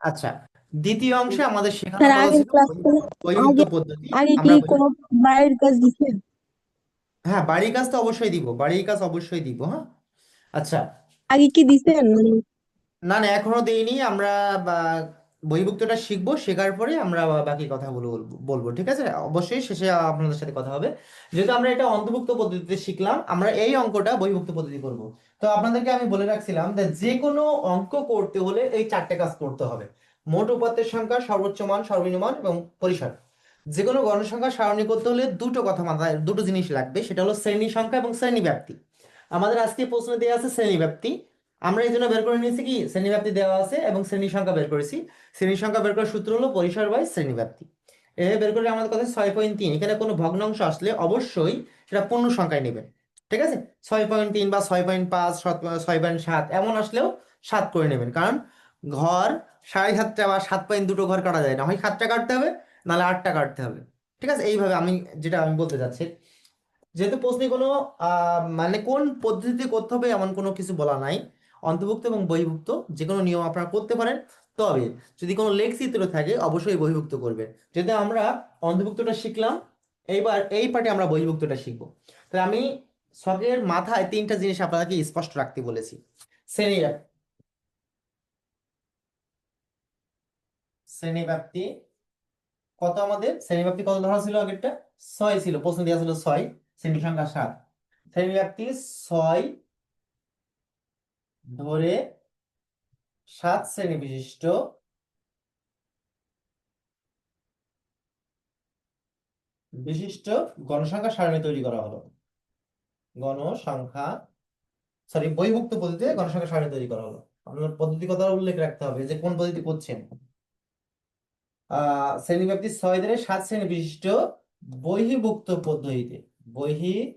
আচ্ছা দ্বিতীয় অংশে আমাদের শেখানো স্যার কথা আগের ক্লাস বহির্ভূত পদ্ধতি। আগে কি আমরা কোনো বাড়ির কাজ দিছেন? হ্যাঁ বাড়ির কাজ তো অবশ্যই দিব বাড়ির কাজ অবশ্যই দিব হ্যাঁ। আচ্ছা। আগে কি দিছেন? মানে না না এখনও দেইনি আমরা বা বহির্ভূতটা শিখব শেখার পরে আমরা বাকি কথাগুলো বলব বলব ঠিক আছে? অবশ্যই শেষে আপনাদের সাথে কথা হবে। যেহেতু আমরা এটা অন্তর্ভুক্ত পদ্ধতিতে শিখলাম আমরা এই অঙ্কটা বহির্ভূত পদ্ধতি করব। তো আপনাদেরকে আমি বলে রাখছিলাম যে কোনো অঙ্ক করতে হলে এই চারটে কাজ করতে হবে। মোট উপাত্তের সংখ্যা, সর্বোচ্চ মান, সর্বনিম্ন মান এবং পরিসর। যে কোনো গণসংখ্যা সারণী করতে হলে দুটো কথা মাথায়, দুটো জিনিস লাগবে, সেটা হলো শ্রেণি সংখ্যা এবং শ্রেণি ব্যাপ্তি। আমাদের আজকে প্রশ্ন দেওয়া আছে শ্রেণি ব্যাপ্তি। আমরা এই জন্য বের করে নিয়েছি কি? শ্রেণি শ্রেণীব্যাপ্তি দেওয়া আছে এবং শ্রেণি সংখ্যা বের করেছি। শ্রেণি সংখ্যা বের করার সূত্র হলো পরিসর বাই শ্রেণি শ্রেণীব্যাপ্তি এভাবে বের করে আমাদের কথা ছয় পয়েন্ট তিন। এখানে কোনো ভগ্নাংশ আসলে অবশ্যই সেটা পূর্ণ সংখ্যায় নেবেন। ঠিক আছে? ছয় পয়েন্ট তিন বা ছয় পয়েন্ট পাঁচ ছয় পয়েন্ট সাত, এমন আসলেও সাত করে নেবেন। কারণ ঘর সাড়ে সাতটা বা সাত পয়েন্ট দুটো ঘর কাটা যায় না। হয় সাতটা কাটতে হবে, নাহলে আটটা কাটতে হবে। ঠিক আছে? এইভাবে আমি যেটা আমি বলতে চাচ্ছি। যেহেতু প্রশ্নে কোনো মানে কোন পদ্ধতিতে করতে হবে এমন কোনো কিছু বলা নাই। অন্তর্ভুক্ত এবং বহির্ভুক্ত যে কোনো নিয়ম আপনারা করতে পারেন। তবে যদি কোনো লেখচিত্র থাকে, অবশ্যই বহির্ভুক্ত করবেন। যেহেতু আমরা অন্তর্ভুক্তটা শিখলাম, এইবার এই পার্টে আমরা বহির্ভুক্তটা শিখব। তাহলে আমি ছকের মাথায় তিনটা জিনিস আপনাদেরকে স্পষ্ট রাখতে বলেছি। শ্রেণি শ্রেণীব্যাপ্তি কত আমাদের? শ্রেণীব্যাপ্তি কত ধরা ছিল আগেরটা? ছয় ছিল, প্রশ্ন দেওয়া ছিল ছয়, শ্রেণি সংখ্যা সাত। শ্রেণীব্যাপ্তি ছয় ধরে সাত শ্রেণি বিশিষ্ট। বিশিষ্ট গণসংখ্যা সারণী তৈরি করা হলো। গণসংখ্যা সরি বহির্ভুক্ত পদ্ধতিতে গণসংখ্যা সারণী তৈরি করা হলো। আপনার পদ্ধতি কথা উল্লেখ রাখতে হবে যে কোন পদ্ধতি করছেন। আহ, শ্রেণীব্যাপ্তি ছয় ধরে সাত শ্রেণি বিশিষ্ট বহির্ভুক্ত পদ্ধতিতে বহির্ভুক্ত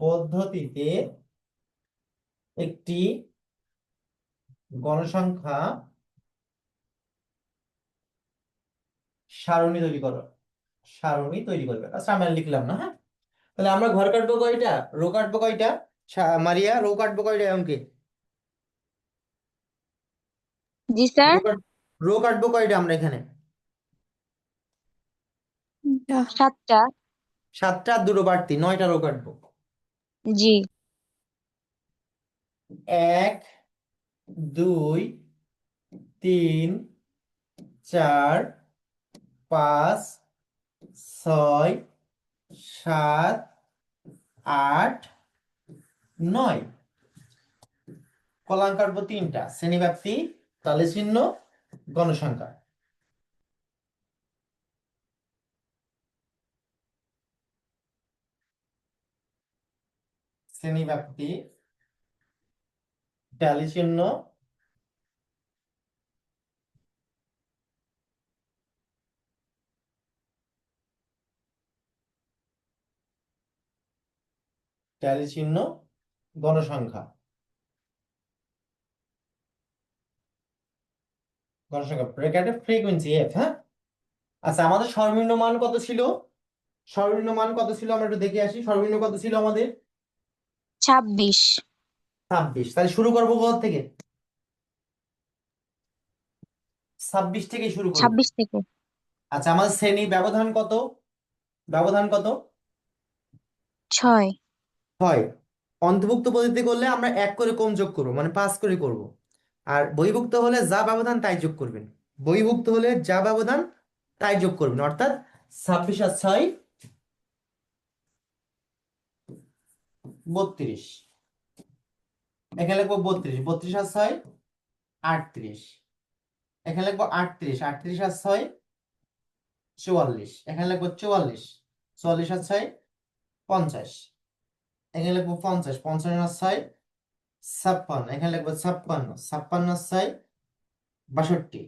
পদ্ধতিতে একটি গণসংখ্যা সারণী তৈরি করো। সারণী তৈরি করবে। আচ্ছা আমরা লিখলাম না হ্যাঁ? তাহলে আমরা ঘর কাটবো কয়টা? রো কাটবো কয়টা? মারিয়া রো কাটবো কয়টা অঙ্কে জি স্যার? রো কাট- রো কাটবো কয়টা আমরা এখানে? সাতটা। সাতটা দুটো বাড়তি নয়টা রো কাটবো। জি। এক দুই তিন চার পাঁচ ছয় সাত আট নয়। কলাম কাটবো তিনটা। শ্রেণীব্যাপ্তি তালে চিহ্ন গণসংখ্যা। শ্রেণীব্যাপ্তি ট্যালি চিহ্ন ট্যালি চিহ্ন গণসংখ্যা গণসংখ্যা ব্র্যাকেটে ফ্রিকোয়েন্সি এফ হ্যাঁ? আচ্ছা আমাদের সর্বনিম্ন মান কত ছিল? সর্বনিম্ন মান কত ছিল? আমরা একটু দেখে আসি। সর্বনিম্ন কত ছিল আমাদের? ছাব্বিশ। ছাব্বিশ। তাহলে শুরু করব কোথা থেকে? ছাব্বিশ থেকে শুরু করব। ছাব্বিশ থেকে। আচ্ছা আমাদের শ্রেণি ব্যবধান কত? ব্যবধান কত? ছয়। হয়। অন্তর্ভুক্ত পদ্ধতি করলে আমরা এক করে কম যোগ করব মানে পাঁচ করে করব। আর বহির্ভুক্ত হলে যা ব্যবধান তাই যোগ করবেন। বহির্ভুক্ত হলে যা ব্যবধান তাই যোগ করবেন। অর্থাৎ ছাব্বিশ আর ছয় বত্রিশ। এখানে লিখব বত্রিশ। বত্রিশ আর ছয় আটত্রিশ। এখানে লিখব আটত্রিশ। আটত্রিশ আর ছয় চুয়াল্লিশ। এখানে লিখব চুয়াল্লিশ। চুয়াল্লিশ আর ছয় পঞ্চাশ। এখানে লিখব পঞ্চাশ পঞ্চান্ন ছয় ছাপ্পান্ন। এখানে লিখব ছাপ্পান্ন ছাপ্পান্ন ছয় বাষট্টি।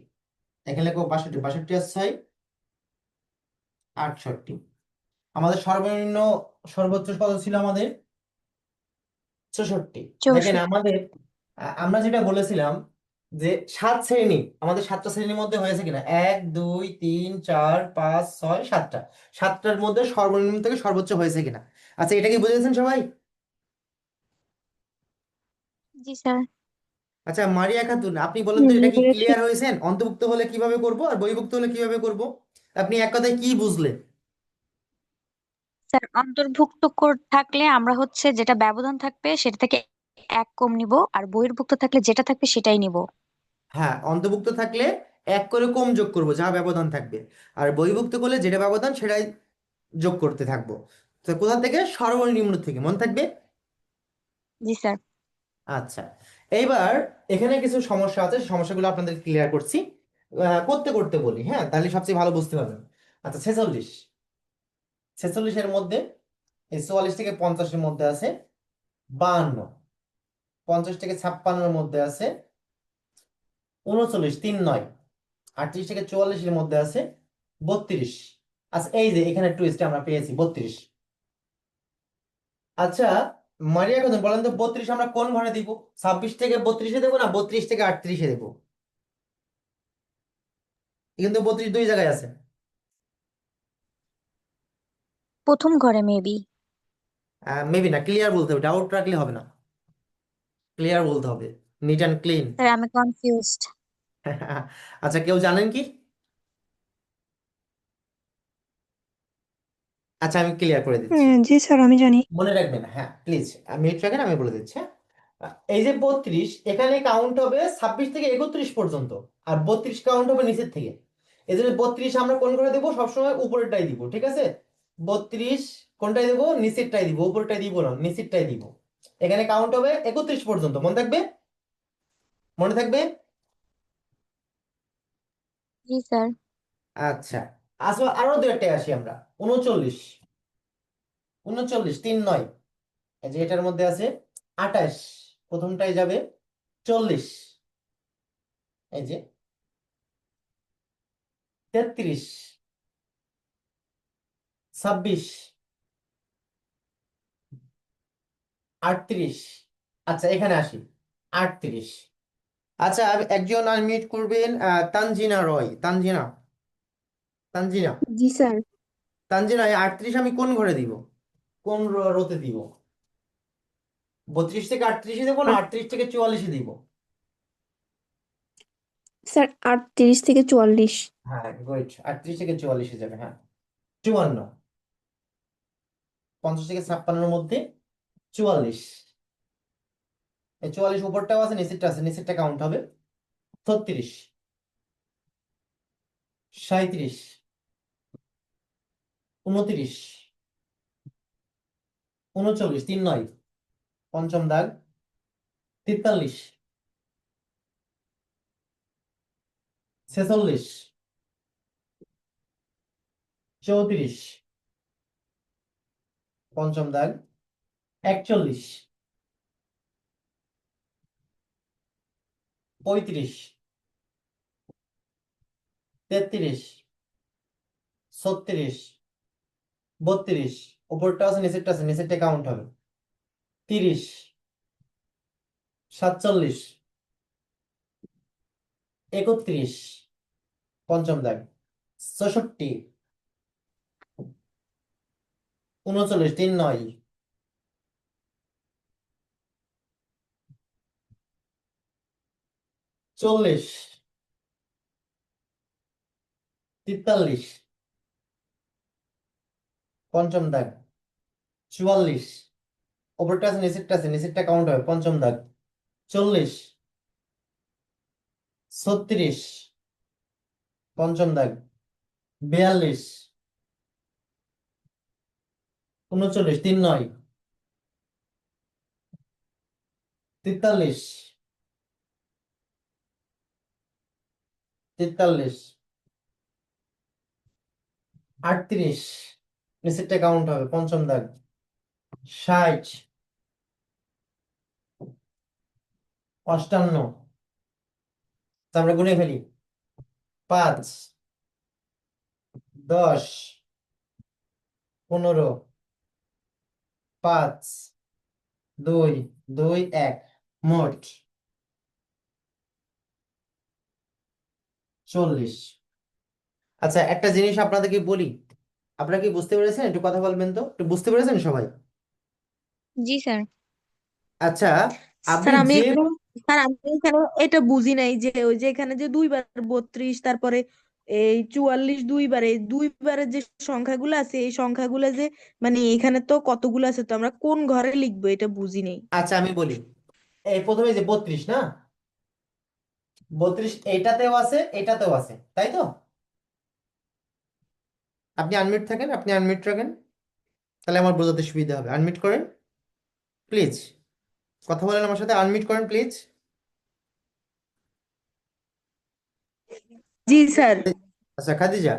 এখানে লিখব বাষট্টি বাষট্টি আর ছয় আটষট্টি। আমাদের সর্বনিম্ন সর্বোচ্চ কত ছিল আমাদের? চৌষট্টি। দেখেন। আমাদের আমরা যেটা বলেছিলাম যে সাত শ্রেণি আমাদের সাতটা শ্রেণির মধ্যে হয়েছে কিনা? এক দুই তিন চার পাঁচ ছয় সাতটা। সাতটার মধ্যে সর্বনিম্ন থেকে সর্বোচ্চ হয়েছে কিনা? আচ্ছা এটা কি বুঝেছেন সবাই? জি স্যার। আচ্ছা মারিয়া খাতুন আপনি বলেন তো এটা কি ক্লিয়ার হয়েছেন? অন্তর্ভুক্ত হলে কীভাবে করব আর বহির্ভুক্ত হলে কীভাবে করব? আপনি এক কথায় কি বুঝলেন? স্যার অন্তর্ভুক্ত থাকলে আমরা হচ্ছে যেটা ব্যবধান থাকবে সেটা থেকে এক কম নিব আর বহির্ভুক্ত থাকলে যেটা থাকবে সেটাই নিব। হ্যাঁ অন্তর্ভুক্ত থাকলে এক করে কম যোগ করব যা ব্যবধান থাকবে। আর বহির্ভুক্ত করলে যেটা ব্যবধান সেটাই যোগ করতে থাকব। তো কোথা থেকে? সর্বনিম্ন থেকে। মনে থাকবে? জি স্যার। আচ্ছা এইবার এখানে কিছু সমস্যা আছে সমস্যাগুলো আপনাদের ক্লিয়ার করছি। করতে করতে বলি হ্যাঁ? তাহলে সবচেয়ে ভালো বুঝতে পারবেন। আচ্ছা ছেচল্লিশ। ছেচল্লিশের মধ্যে, এই চুয়াল্লিশ থেকে পঞ্চাশের মধ্যে আছে বাহান্ন। পঞ্চাশ থেকে ছাপ্পান্নর মধ্যে আছে উনচল্লিশ, তিন নয়। আটত্রিশ থেকে চুয়াল্লিশের মধ্যে আছে বত্রিশ। আচ্ছা এই যে এখানে টুইস্ট আমরা পেয়েছি, বত্রিশ। আচ্ছা মারিয়া কথা বলেন তো বত্রিশ আমরা কোন ঘরে দিব? ছাব্বিশ থেকে বত্রিশে দেবো না বত্রিশ থেকে আটত্রিশে দেবো? কিন্তু বত্রিশ দুই জায়গায় আছে। প্রথম ঘরে মেবি মেবি না ক্লিয়ার বলতে হবে ডাউট রাখলে হবে না। ক্লিয়ার বলতে হবে নিট অ্যান্ড ক্লিন স্যার আমি কনফিউজড আচ্ছা কেউ জানেন কি? আচ্ছা আমি ক্লিয়ার করে দিচ্ছি। হ্যাঁ, জি স্যার আমি জানি। মনে রাখবেন হ্যাঁ প্লিজ মিনিট রাখেন আমি বলে দিচ্ছি হ্যাঁ? আহ, এই যে বত্রিশ এখানে কাউন্ট হবে ছাব্বিশ থেকে একত্রিশ পর্যন্ত আর বত্রিশ কাউন্ট হবে নিচের থেকে। এই জন্য বত্রিশ আমরা কোন করে দেবো? সবসময় উপরেরটাই দিব ঠিক আছে? বত্রিশ কোনটাই দেবো? নিচেরটাই দিব উপরেরটাই দিব না নিচেরটাই দিব। এখানে কাউন্ট হবে একত্রিশ পর্যন্ত মনে থাকবে? মনে থাকবে? জি স্যার আচ্ছা। আসো আরও দু আসি আমরা। উনচল্লিশ। উনচল্লিশ তিন নয়। যে এটার মধ্যে আছে আঠাশ। প্রথমটাই যাবে চল্লিশ। এই যে তেত্রিশ। ছাব্বিশ। আটত্রিশ। আচ্ছা এখানে আসি। আটত্রিশ। আচ্ছা একজন আনমিউট করবেন আহ, তানজিনা রয়। তানজিনা। তানজিনা। জি স্যার। তানজিনা এই আটত্রিশ আমি কোন ঘরে দিব? কোন রোতে দিব? বত্রিশ থেকে আটত্রিশে দেবো না আটত্রিশ থেকে চুয়াল্লিশে দিব? স্যার আটত্রিশ থেকে চুয়াল্লিশ। হ্যাঁ গুড আটত্রিশ থেকে চুয়াল্লিশে যাবে হ্যাঁ। চুয়ান্ন। পঞ্চাশ থেকে ছাপ্পান্নর মধ্যে চুয়াল্লিশ। এই চুয়াল্লিশ উপরটাও আছে নিচেরটা আছে নিচেরটা কাউন্ট হবে। ছত্রিশ। সাঁইত্রিশ। উনত্রিশ, উনচল্লিশ, তিন নয়, পঞ্চম দাগ তেতাল্লিশ ছেচল্লিশ, চৌত্রিশ, পঞ্চম দাগ, একচল্লিশ, পঁয়ত্রিশ, তেত্রিশ, ছত্রিশ বত্রিশ, উপরটা আছে, নিচেরটা আছে, নিচেরটা কাউন্ট হবে। তিরিশ, সাতচল্লিশ, একত্রিশ, পঞ্চম দাগ ছষট্টি উনচল্লিশ, তিন নয়। চল্লিশ, তেতাল্লিশ পঞ্চম দাগ, চুয়াল্লিশ। ওপরটা আছে, নিচেরটা আছে, নিচেরটা কাউন্ট হবে পঞ্চম দাগ। চল্লিশ, ছত্রিশ, পঞ্চম দাগ। বিয়াল্লিশ, উনচল্লিশ, তিন নয়। তেতাল্লিশ তেতাল্লিশ, আটত্রিশ নিচেরটা কাউন্ট হবে, পঞ্চম দাগ। ষাট। অষ্টান্ন। আমরা গুনে ফেলি। পাঁচ। দশ। পনেরো। পাঁচ। দুই। দুই, এক। মোট। চল্লিশ। আচ্ছা একটা জিনিস আপনাদেরকে বলি। আপনারা কি বুঝতে পেরেছেন? একটু কথা বলবেন তো? একটু বুঝতে পেরেছেন সবাই? জি স্যার। আচ্ছা আপনি স্যার আমি যে একটু আর আমি এখানে এটা বুঝি নাই যে ওই যে এখানে যে দুইবার বত্রিশ তারপরে এই চুয়াল্লিশ দুইবার এই দুইবারের যে সংখ্যাগুলো আছে এই সংখ্যাগুলো যে মানে এখানে তো কতগুলো আছে তো আমরা কোন ঘরে লিখব এটা বুঝি নেই। আচ্ছা আমি বলি। এই প্রথমে যে বত্রিশ না? বত্রিশ এটাতেও আছে এটাতেও আছে তাই তো? আপনি আনমিউট থাকেন আপনি আনমিউট রাখেন তাহলে আমার বোঝাতে সুবিধা হবে। আনমিউট করেন প্লিজ কথা বলেন আমার সাথে আনমিউট করেন প্লিজ জি স্যার। আচ্ছা খাদিজা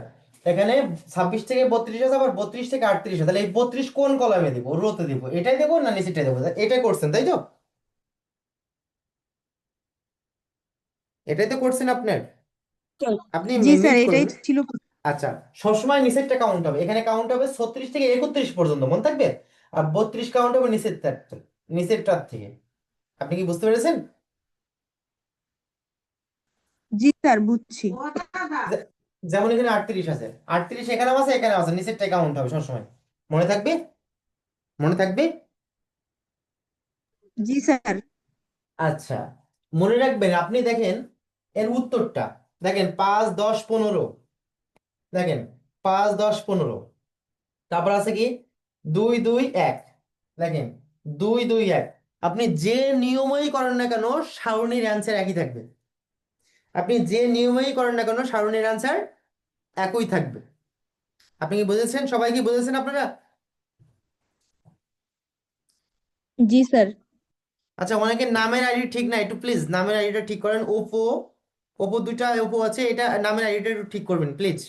এখানে ছাব্বিশ থেকে বত্রিশ আছে আবার বত্রিশ থেকে আটত্রিশ তাহলে এই বত্রিশ কোন কলামে দিব? রোতে দিব। এটাই দেবো না নিচেটাই দেবো? এটাই করছেন তাই তো? এটাই তো করছেন আপনার? আপনি জি স্যার এটাই ছিল আচ্ছা সবসময় নিচেরটা কাউন্ট হবে। এখানে কাউন্ট হবে ছত্রিশ থেকে একত্রিশ পর্যন্ত মনে থাকবে? আর বত্রিশ কাউন্ট হবে নিচের নিচেরটার থেকে। আপনি কি বুঝতে পেরেছেন? জি স্যার বুঝছি। যেমন এখানে আটত্রিশ আছে। আটত্রিশ এখানেও আছে এখানেও আছে। নিচেরটা কাউন্ট হবে সবসময়। মনে থাকবে? মনে থাকবে? জি স্যার। আচ্ছা মনে রাখবেন আপনি দেখেন এর উত্তরটা। দেখেন পাঁচ দশ পনেরো। দেখেন পাঁচ দশ পনেরো। তারপর আছে কি? দুই দুই এক। দেখেন দুই দুই এক। আপনি যে নিয়মেই করেন না কেন সারণীর অ্যান্সার একই থাকবে। আপনি যে নিয়মেই করেন না কেন সারণীর অ্যান্সার একই থাকবে। আপনি কি বুঝেছেন? সবাই কি বুঝেছেন আপনারা? জি স্যার। আচ্ছা অনেকে নামের আইডি ঠিক না একটু প্লিজ নামের আইডিটা ঠিক করেন। ওপো ওপো দুইটা ওপো আছে এটা নামের আইডিটা একটু ঠিক করবেন প্লিজ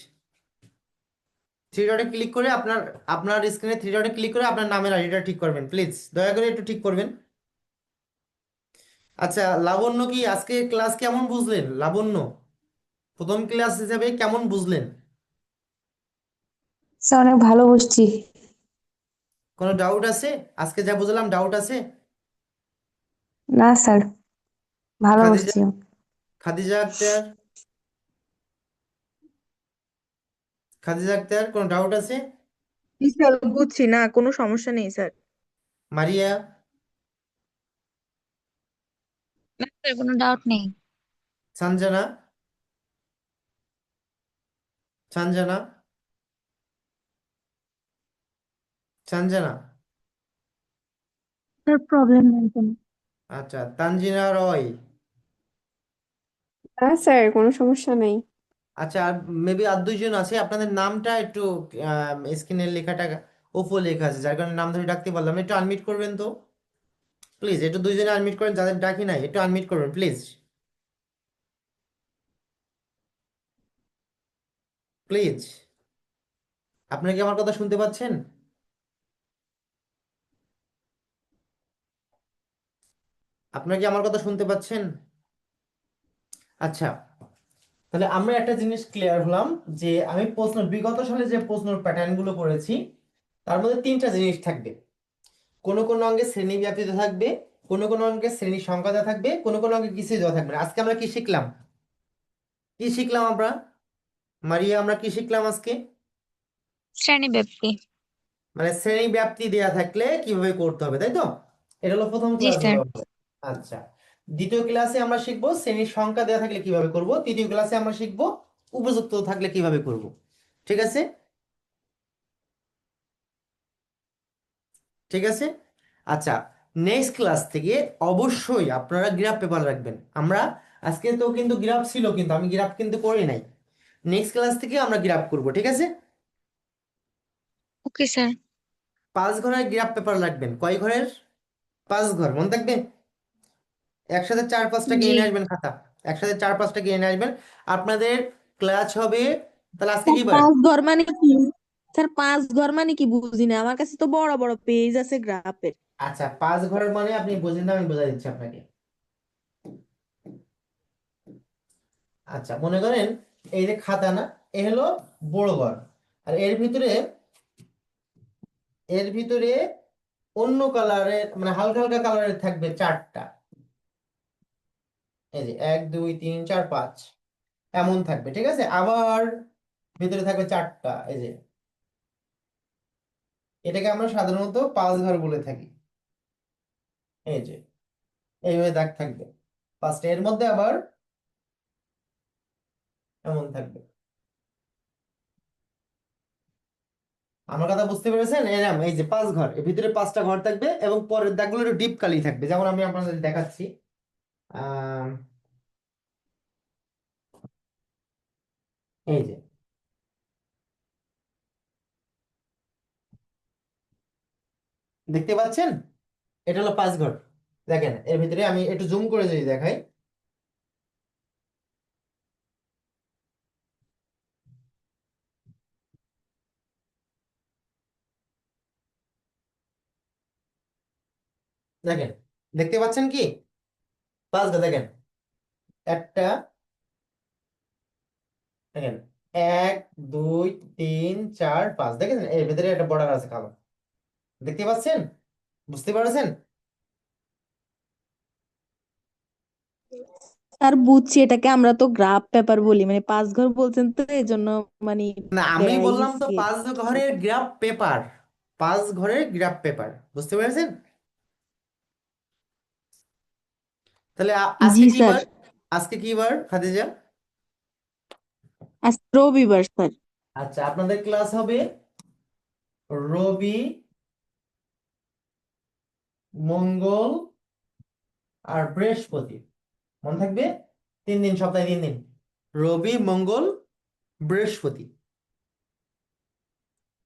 থ্রি ডটে ক্লিক করে আপনার আপনার স্ক্রিনে থ্রি ডটে ক্লিক করে আপনার নামের আইডিটা ঠিক করবেন প্লিজ দয়া করে একটু ঠিক করবেন। আচ্ছা লাবণ্য কি আজকে ক্লাস কেমন বুঝলেন? লাবণ্য প্রথম ক্লাস হিসাবে কেমন বুঝলেন? স্যার অনেক ভালো বুঝছি। কোনো ডাউট আছে? আজকে যা বুঝলাম ডাউট আছে? না স্যার। ভালো খাদিজা বুঝছি। খাদিজা আক্তার খাদিজা আক্তার কোনো ডাউট আছে? জি স্যার বুঝছি। না কোনো সমস্যা নেই স্যার। মারিয়া? না স্যার কোনো ডাউট নেই। সঞ্জনা সঞ্জনা সঞ্জনা স্যার প্রবলেম নেই কোনো। আচ্ছা তানজিনা রয়? না স্যার কোনো সমস্যা নেই। আচ্ছা আর মেবি আর দুইজন আছে, আপনাদের নামটা একটু স্ক্রিনের লেখাটা ওপো লেখা আছে, যার কারণে নাম ধরে ডাকতে পারলাম একটু আনমিট করবেন তো? প্লিজ একটু দুইজনে আনমিট করেন, যাদের ডাকি নাই, একটু আনমিট করবেন প্লিজ প্লিজ আপনারা কি আমার কথা শুনতে পাচ্ছেন? আপনারা কি আমার কথা শুনতে পাচ্ছেন? আচ্ছা। তাহলে আমরা একটা জিনিস ক্লিয়ার হলাম যে আমি প্রশ্ন বিগত সালে যে প্রশ্নের প্যাটার্নগুলো করেছি তার মধ্যে তিনটা জিনিস থাকবে। কোন কোন অঙ্গে শ্রেণি ব্যাপ্তি দেওয়া থাকবে কোন কোন অঙ্গে শ্রেণি সংখ্যা দেওয়া থাকবে কোন কোন অঙ্গে কিছুই দেওয়া থাকবে না। আজকে আমরা কি শিখলাম? কি শিখলাম আমরা? মারিয়া আমরা কি শিখলাম আজকে? শ্রেণীব্যাপ্তি মানে শ্রেণি ব্যাপ্তি দেয়া থাকলে কীভাবে করতে হবে তাই তো? এটা হলো প্রথম ক্লাস আচ্ছা। দ্বিতীয় ক্লাসে আমরা শিখব শ্রেণির সংখ্যা দেওয়া থাকলে কীভাবে করব তৃতীয় ক্লাসে আমরা শিখব উপযুক্ত থাকলে কীভাবে করব। ঠিক আছে? ঠিক আছে? আচ্ছা নেক্সট ক্লাস থেকে অবশ্যই আপনারা গ্রাফ পেপার রাখবেন। আমরা আজকে তো কিন্তু গ্রাফ ছিল কিন্তু আমি গ্রাফ কিন্তু করি নাই। নেক্সট ক্লাস থেকে আমরা গ্রাফ করব ঠিক আছে? ওকে স্যার পাঁচ ঘরের গ্রাফ পেপার লাগবেন কয় ঘরের? পাঁচ ঘর মনে থাকবে? একসাথে চার পাঁচটা কিনে নিয়ে আসবেন খাতা। একসাথে চার পাঁচটা কিনে নিয়ে আসবেন। আপনাদের ক্লাস হবে তাহলে আজকে কি বার পাঁচ ঘর মানে কি? স্যার পাঁচ ঘর মানে কি বুঝি না। আমার কাছে তো বড় বড় পেজ আছে গ্রাফের। আচ্ছা পাঁচ ঘরের মানে আপনি বোঝেন না আমি বোঝা দিচ্ছি আপনাকে। আচ্ছা মনে করেন এই যে খাতা না এ হলো বড় ঘর। আর এর ভিতরে এর ভিতরে অন্য কালারের মানে হালকা হালকা কালারের থাকবে চারটা। এই যে এক, দুই, তিন, চার, পাঁচ। এমন থাকবে, ঠিক আছে? আবার ভিতরে থাকবে চারটা, এই যে। এটাকে আমরা সাধারণত পাঁচ ঘর বলে থাকি। এই যে, এইভাবে দাগ থাকবে। পাঁচটা, এর মধ্যে আবার এমন থাকবে। আমার কথা বুঝতে পেরেছেন? এরম এই যে পাঁচ ঘর, এর ভিতরে পাঁচটা ঘর থাকবে এবং পরের দাগগুলো একটু ডিপ কালি থাকবে। যেমন আমি আপনাদের দেখাচ্ছি। আহ, এই যে, দেখতে পাচ্ছেন? এটা হলো পাঁচ ঘর দেখেন, এর ভিতরে আমি একটু জুম করে যদি দেখাই। দেখেন, দেখতে পাচ্ছেন কি? পাঁচ ঘর দেখেন একটা দেখেন এক দুই তিন চার পাঁচ দেখেছেন এর ভিতরে একটা বর্ডার আছে কালো। দেখতে পাচ্ছেন? বুঝতে পারছেন? স্যার বুঝছি এটাকে আমরা তো গ্রাফ পেপার বলি মানে পাঁচ ঘর বলছেন তো এই জন্য মানে না আমি বললাম তো পাঁচ ঘরের গ্রাফ পেপার পাঁচ ঘরের গ্রাফ পেপার বুঝতে পেরেছেন? তাহলে আ- জি আজকে কি স্যার। বার? আজকে কি বার খাদিজা? আজ রবিবার স্যার। আচ্ছা আপনাদের ক্লাস হবে রবি মঙ্গল আর বৃহস্পতি। মনে থাকবে? তিন দিন সপ্তাহে তিন দিন। রবি মঙ্গল বৃহস্পতি।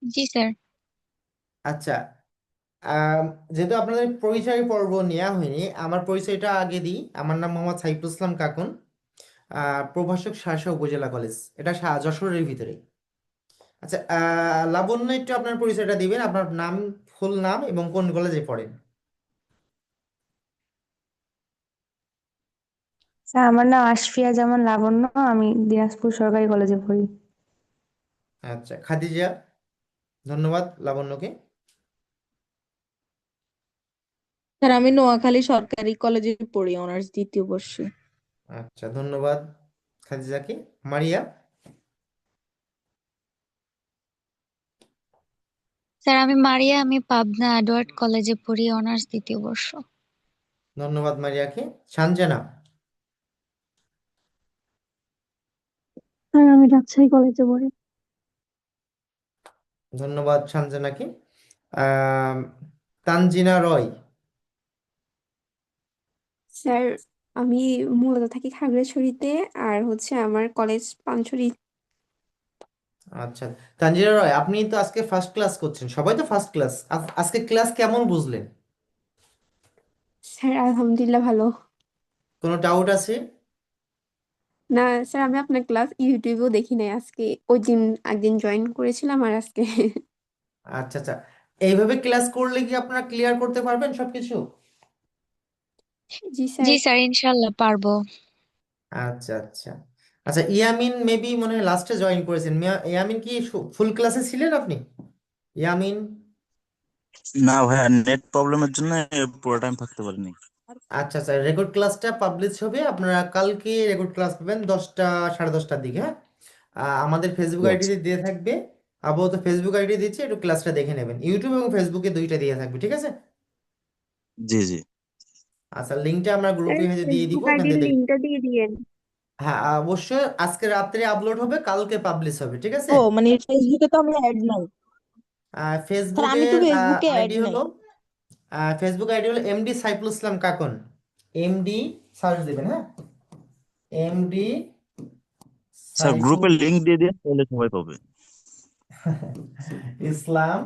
জি স্যার। আচ্ছা যেহেতু আপনাদের পরিচয় পর্ব নেওয়া হয়নি আমার পরিচয়টা আগে দিই। আমার নাম মোহাম্মদ সাইফুল ইসলাম কাকুন প্রভাষক শাসা উপজেলা কলেজ। এটা যশোরের ভিতরে। আচ্ছা লাবণ্য একটু আপনার পরিচয়টা দিবেন আপনার নাম ফুল নাম এবং কোন কলেজে পড়েন? স্যার আমার নাম আশফিয়া জামান লাবণ্য আমি দিনাজপুর সরকারি কলেজে পড়ি। আচ্ছা খাদিজা ধন্যবাদ লাবণ্যকে। স্যার আমি নোয়াখালী সরকারি কলেজে পড়ি অনার্স দ্বিতীয় বর্ষে। আচ্ছা ধন্যবাদ খাদিজাকে মারিয়া? স্যার আমি মারিয়া আমি পাবনা এডওয়ার্ড কলেজে পড়ি অনার্স দ্বিতীয় বর্ষ। ধন্যবাদ মারিয়াকে সানজানা? স্যার আমি রাজশাহী কলেজে পড়ি। ধন্যবাদ সানজানাকে আহ, তানজিনা রয়? স্যার আমি মূলত থাকি খাগড়াছড়িতে আর হচ্ছে আমার কলেজ পানছড়ি। আচ্ছা তানজিনা রয় আপনি তো আজকে ফার্স্ট ক্লাস করছেন সবাই তো ফার্স্ট ক্লাস আজকে ক্লাস কেমন বুঝলেন? স্যার আলহামদুলিল্লাহ ভালো। কোনো ডাউট আছে? না স্যার আমি আপনার ক্লাস ইউটিউবেও দেখি নাই আজকে ওই দিন একদিন জয়েন করেছিলাম আর আজকে। আচ্ছা আচ্ছা। এইভাবে ক্লাস করলে কি আপনারা ক্লিয়ার করতে পারবেন সবকিছু? জি স্যার। জি স্যার ইনশাল্লাহ পারব। আচ্ছা আচ্ছা। আচ্ছা ইয়ামিন মেবি মনে হয় লাস্টে জয়েন করেছেন। মিয়া- ইয়ামিন কি ফুল ক্লাসে ছিলেন আপনি? ইয়ামিন? না ভাইয়া নেট প্রবলেমের জন্য পুরো টাইম থাকতে পারিনি। আচ্ছা আচ্ছা রেকর্ড ক্লাসটা পাবলিশ হবে। আপনারা কালকে রেকর্ড ক্লাস পাবেন দশটা সাড়ে দশটার দিকে হ্যাঁ? আহ, আমাদের ফেসবুক ঠিক আইডিতে দিয়ে থাকবে। আপাতত ফেসবুক আইডি দিচ্ছি একটু ক্লাসটা দেখে নেবেন। ইউটিউব এবং ফেসবুকে দুইটা দিয়ে থাকবে ঠিক আছে? জি জি। আচ্ছা লিঙ্কটা আমরা গ্রুপে হয়তো দিয়ে দিব ফেসবুক ওখান আইডির থেকে দেখ- লিঙ্কটা দিয়ে দিয়েন। হ্যাঁ অবশ্যই আজকে রাত্রে আপলোড হবে কালকে পাবলিশ হবে ঠিক আছে? ও মানে ফেসবুকে তো আমি অ্যাড নাই। স্যার আমি তো ফেসবুকের ফেসবুকে অ্যাড আইডি নাই। হলো ফেসবুক আইডি হলো MD Saiful Islam Kakon MD search দিবেন হ্যাঁ? এমডি স্যার সাইফুল গ্রুপে লিংক দিয়ে দিন তাহলে সবাই পাবে। ইসলাম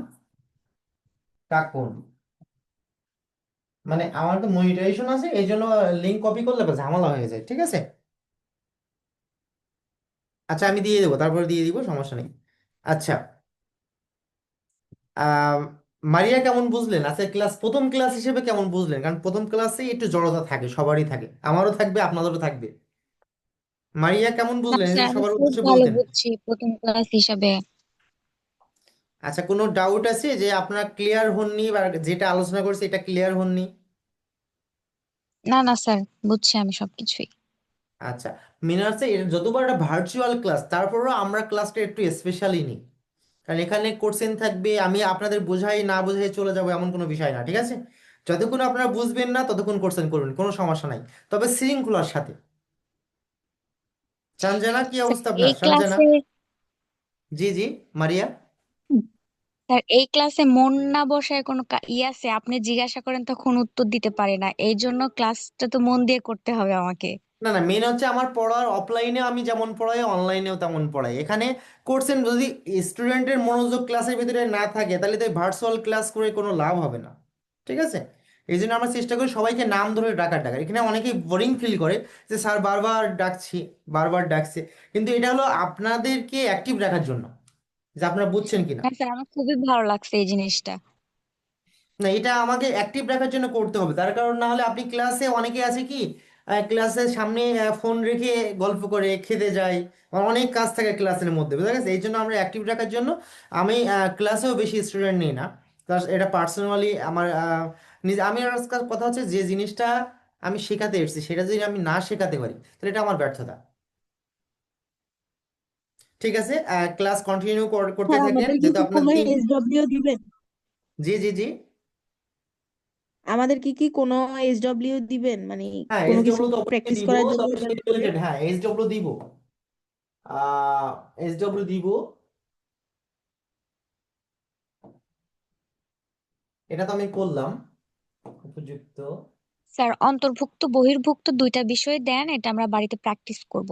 কাকুন মানে আমার তো মনিটাইজেশন আছে এই জন্য লিঙ্ক কপি করলে ঝামেলা হয়ে যায় ঠিক আছে? আচ্ছা আমি দিয়ে দেবো তারপরে দিয়ে দিব সমস্যা নেই। আচ্ছা। মারিয়া কেমন বুঝলেন? আচ্ছা ক্লাস প্রথম ক্লাস হিসেবে কেমন বুঝলেন? কারণ প্রথম ক্লাসে একটু জড়তা থাকে সবারই থাকে। আমারও থাকবে আপনাদেরও থাকবে। মারিয়া কেমন বুঝলেন? আমি সবার উদ্দেশ্যে বলতেন। প্রথম ক্লাস হিসাবে। আচ্ছা কোনো ডাউট আছে যে আপনারা ক্লিয়ার হননি বা যেটা আলোচনা করছে এটা ক্লিয়ার হননি? না না স্যার বুঝছি আমি সবকিছুই। আচ্ছা মেন হচ্ছে যতবার একটা ভার্চুয়াল ক্লাস তারপরেও আমরা ক্লাসটা একটু স্পেশালি নিই। কারণ এখানে কোশ্চেন থাকবে আমি আপনাদের বোঝাই না বোঝাই চলে যাব এমন কোনো বিষয় না ঠিক আছে? যতক্ষণ আপনারা বুঝবেন না ততক্ষণ কোশ্চেন করবেন কোনো সমস্যা নাই। তবে শৃঙ্খলার সাথে। সঞ্জনা কি অবস্থা এই আপনার? সঞ্জনা ক্লাসে জি জি মারিয়া? স্যার এই ক্লাসে মন না বসায় কোনো ই আছে? আপনি জিজ্ঞাসা করেন, তখন উত্তর দিতে পারে না। এই জন্য ক্লাসটা তো মন দিয়ে করতে হবে আমাকে। না না মেন হচ্ছে আমার পড়ার অফলাইনে আমি যেমন পড়াই অনলাইনেও তেমন পড়াই। এখানে কোর্সেন যদি স্টুডেন্টের মনোযোগ ক্লাসের ভিতরে না থাকে, তাহলে তো ভার্চুয়াল ক্লাস করে কোনো লাভ হবে না। ঠিক আছে? এই জন্য আমরা চেষ্টা করি সবাইকে নাম ধরে ডাকার ডাকার। এখানে অনেকেই বোরিং ফিল করে যে, স্যার, বারবার ডাকছি, বারবার ডাকছে। কিন্তু এটা হলো আপনাদেরকে অ্যাক্টিভ রাখার জন্য। যে আপনারা বুঝছেন কিনা। হ্যাঁ স্যার আমার খুবই ভালো লাগছে এই জিনিসটা। না এটা আমাকে অ্যাক্টিভ রাখার জন্য করতে হবে। তার কারণ না হলে আপনি ক্লাসে অনেকে আছে কি ক্লাসের সামনে ফোন রেখে গল্প করে খেতে যায় আমার অনেক কাজ থাকে ক্লাসের মধ্যে বুঝা গেছে এই জন্য আমরা অ্যাক্টিভ রাখার জন্য আমি ক্লাসেও বেশি স্টুডেন্ট নিই না। এটা পার্সোনালি আমার নিজে আমি কথা হচ্ছে যে জিনিসটা আমি শেখাতে এসেছি সেটা যদি আমি না শেখাতে পারি তাহলে এটা আমার ব্যর্থতা। ঠিক আছে? ক্লাস কন্টিনিউ করতে স্যার থাকেন আমাদের কি যেহেতু কি আপনার কোনো তিন এসডব্লিউ দিবেন। জি জি জি। আমাদের কি কি কোনো এসডব্লিউ দিবেন? মানে হ্যাঁ কোনো কিছু এসডব্লিউ তো অবশ্যই প্র্যাকটিস দিব করার জন্য রিলেটেড হ্যাঁ এসডব্লিউ দিব। আহ এসডব্লিউ দিব। এটা তো আমি করলাম। উপযুক্ত। স্যার অন্তর্ভুক্ত বহির্ভুক্ত দুইটা বিষয় দেন এটা আমরা বাড়িতে প্র্যাকটিস করব।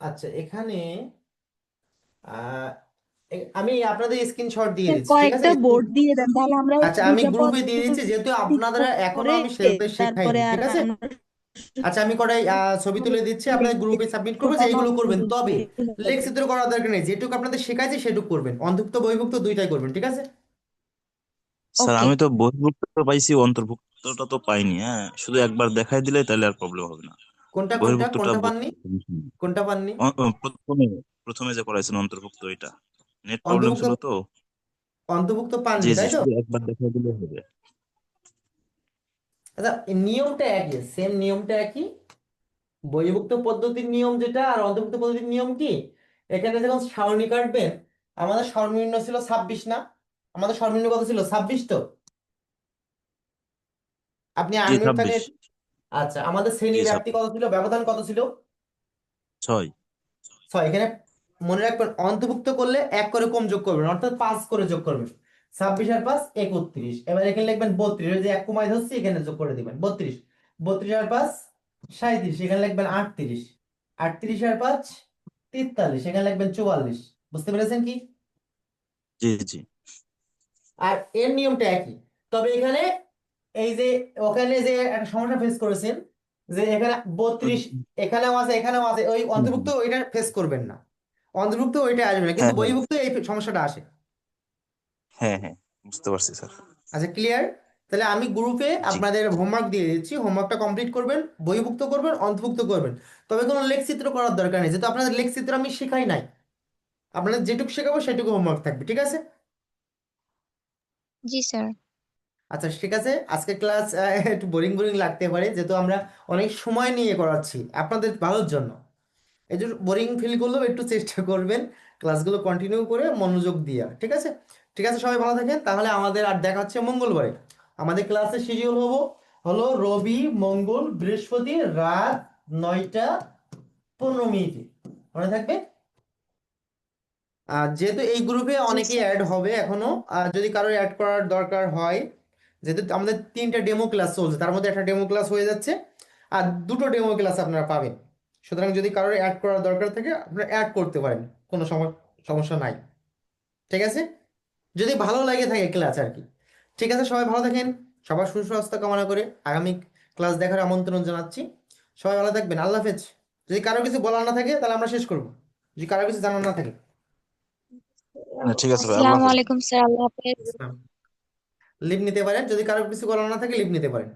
আচ্ছা এখানে আমি আপনাদের স্ক্রিনশট দিয়ে দিচ্ছি ঠিক আছে? কয়েকটা বোর্ড দিয়ে দেন তাহলে আমরা আচ্ছা আমি গ্রুপে দিয়ে দিচ্ছি যেহেতু আপনারা এখনও করে আমি তারপরে শেখাইনি আর ঠিক আছে? আমরা আচ্ছা আমি কটাই ছবি তুলে দিচ্ছি আপনাদের গ্রুপে সাবমিট করব যে এইগুলো করবেন। তবে লেখচিত্র করার দরকার নেই যেটুকু আপনাদের শেখাইছে সেটুকু করবেন। অন্তর্ভুক্ত বহির্ভুক্ত দুইটাই করবেন ঠিক আছে? স্যার ওকে আমি তো বহির্ভুক্ত পাইছি অন্তর্ভুক্তটা তো পাইনি হ্যাঁ? শুধু একবার দেখাই দিলে তাহলে আর প্রবলেম হবে না। কোনটা কোনটা কোনটা পাননি? কোনটা পাননি? প্রথমে প্রথমে যে করাইছেন অন্তর্ভুক্ত এটা। নেট প্রবলেম ছিল তো। অন্তর্ভুক্ত পাননি তাই তো? একবার দিলে হবে। আচ্ছা নিয়মটা একই সেম নিয়মটা একই? বহির্ভুক্ত পদ্ধতির নিয়ম যেটা আর অন্তর্ভুক্ত পদ্ধতির নিয়ম কি? এখানে যখন সারণী কাটবেন। আমাদের সর্বনিম্ন ছিল ছাব্বিশ না? আমাদের সর্বনিম্ন কত ছিল? ছাব্বিশ তো? আপনি ছাব্বিশ। আচ্ছা আমাদের শ্রেণি জি ব্যাপ্তি কত ছিল? ব্যবধান কত ছিল? ছয়। ছয় এখানে মনে রাখবেন অন্তর্ভুক্ত করলে এক করে কম যোগ করবেন অর্থাৎ পাঁচ করে যোগ করবেন। ছাব্বিশ আর পাঁচ একত্রিশ। এবার এখানে লিখবেন বত্রিশ ওই যে এক কমাই ধরছি এখানে যোগ করে দিবেন বত্রিশ। বত্রিশ আর পাঁচ সাঁইত্রিশ এখানে লিখবেন আটত্রিশ। আটত্রিশ আর পাঁচ তেতাল্লিশ এখানে লিখবেন চুয়াল্লিশ। বুঝতে পেরেছেন কি? জি জি। আর এর নিয়মটা একই। তবে এখানে এই যে ওখানে যে একটা সমস্যা ফেস করেছেন যে এখানে বত্রিশ এখানেও আছে এখানেও আছে ওই অন্তর্ভুক্ত ওইটা ফেস করবেন না। অন্তর্ভুক্ত ওইটা আসবে না কিন্তু হ্যাঁ হ্যাঁ বহির্ভুক্ত এই সমস্যাটা আসে। হ্যাঁ হ্যাঁ বুঝতে পারছি স্যার। আচ্ছা ক্লিয়ার তাহলে আমি গ্রুপে আপনাদের হোমওয়ার্ক দিয়ে দিচ্ছি হোমওয়ার্কটা কমপ্লিট করবেন বহির্ভুক্ত করবেন অন্তর্ভুক্ত করবেন। তবে কোনো লেখচিত্র করার দরকার নেই যেহেতু আপনাদের লেখচিত্র আমি শেখাই নাই। আপনাদের যেটুকু শেখাবো সেটুকু হোমওয়ার্ক থাকবে ঠিক আছে? জি স্যার। আচ্ছা ঠিক আছে। আজকে ক্লাস একটু বোরিং বোরিং লাগতে পারে, যেহেতু আমরা অনেক সময় নিয়ে করাচ্ছি আপনাদের ভালোর জন্য। এই জন্য বোরিং ফিল করলেও একটু চেষ্টা করবেন ক্লাসগুলো কন্টিনিউ করে মনোযোগ দিয়ে, ঠিক আছে? ঠিক আছে, সবাই ভালো থাকেন। তাহলে আমাদের আর দেখা হচ্ছে মঙ্গলবারে। আমাদের ক্লাসের শিডিউল হব, হলো রবি, মঙ্গল, বৃহস্পতি, রাত নয়টা পনেরো মিনিটে। মনে থাকবে? আর যেহেতু এই গ্রুপে অনেকেই অ্যাড হবে এখনও যদি কারোর অ্যাড করার দরকার হয় যেহেতু আমাদের তিনটা ডেমো ক্লাস চলছে তার মধ্যে একটা ডেমো ক্লাস হয়ে যাচ্ছে আর দুটো ডেমো ক্লাস আপনারা পাবেন। সুতরাং যদি কারোর অ্যাড করার দরকার থাকে আপনারা অ্যাড করতে পারেন কোনো সমস্যা নাই। ঠিক আছে? যদি ভালো লাগে থাকে ক্লাস আর কি। ঠিক আছে সবাই ভালো থাকেন সবার সুস্বাস্থ্য কামনা করে আগামী ক্লাস দেখার আমন্ত্রণ জানাচ্ছি। সবাই ভালো থাকবেন আল্লাহ হাফেজ। যদি কারও কিছু বলার না থাকে তাহলে আমরা শেষ করব। যদি কারও কিছু জানার না থাকে। ঠিক আছে আসসালামু আলাইকুম স্যার আল্লাহ হাফেজ। লিভ নিতে পারেন। যদি কারও কিছু করার না থাকে, লিভ নিতে পারেন।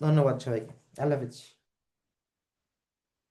ধন্যবাদ সবাইকে। আল্লাহ হাফেজ।